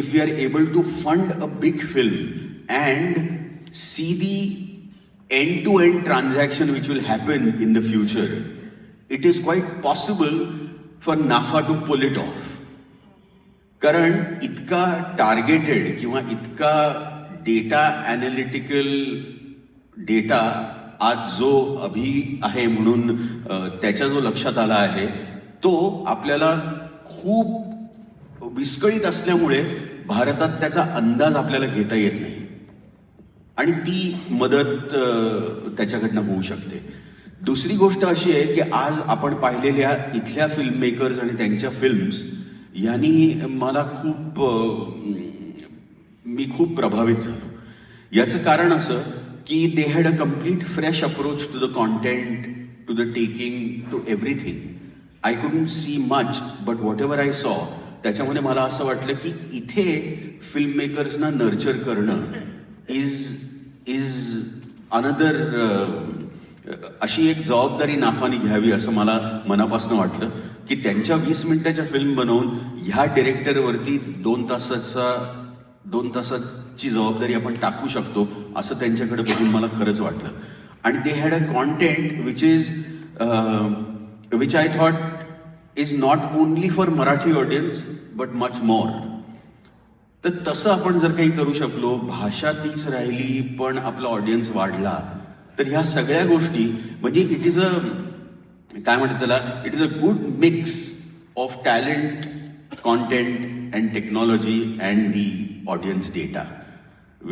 if we are able to fund a big film and see the end to end transaction which will happen in the future, it is quite possible for NAFA to pull it off. कारण इतका targeted किंवा इतका data analytical data आज जो अभि आहे म्हणून अ, त्याच्या जो लक्षात आला आहे तो आपल्याला खूप विस्कळीत असल्यामुळे भारतात त्याचा अंदाज आपल्याला घेता येत नाही. आणि ती मदत त्याच्याकडनं होऊ शकते. दुसरी गोष्ट अशी आहे की आज आपण पाहिलेल्या इथल्या फिल्म मेकर्स आणि त्यांच्या फिल्म्स यांनी मला खूप मी खूप प्रभावित झालो. याचं कारण असं की they had a complete fresh approach to the content to the taking to everything I couldn't see much but whatever I saw त्याच्यामध्ये मला असं वाटलं की इथे फिल्म मेकर्सना नर्चर करणं इज इज अनदर अशी एक जबाबदारी नाफानी घ्यावी असं मला मनापासून वाटलं की त्यांच्या वीस मिनिटाच्या फिल्म बनवून ह्या डिरेक्टरवरती दोन तासाचा दोन तासाची जबाबदारी आपण टाकू शकतो असं त्यांच्याकडे बघून मला खरंच वाटलं. आणि they had a content which is which I thought is not only for Marathi audience but much more तर तसं आपण जर काही करू शकलो भाषा तीच राहिली पण आपला ऑडियन्स वाढला तर ह्या सगळ्या गोष्टी म्हणजे इट इज अ काय म्हणतात त्याला it is a good mix of talent content and technology and the audience data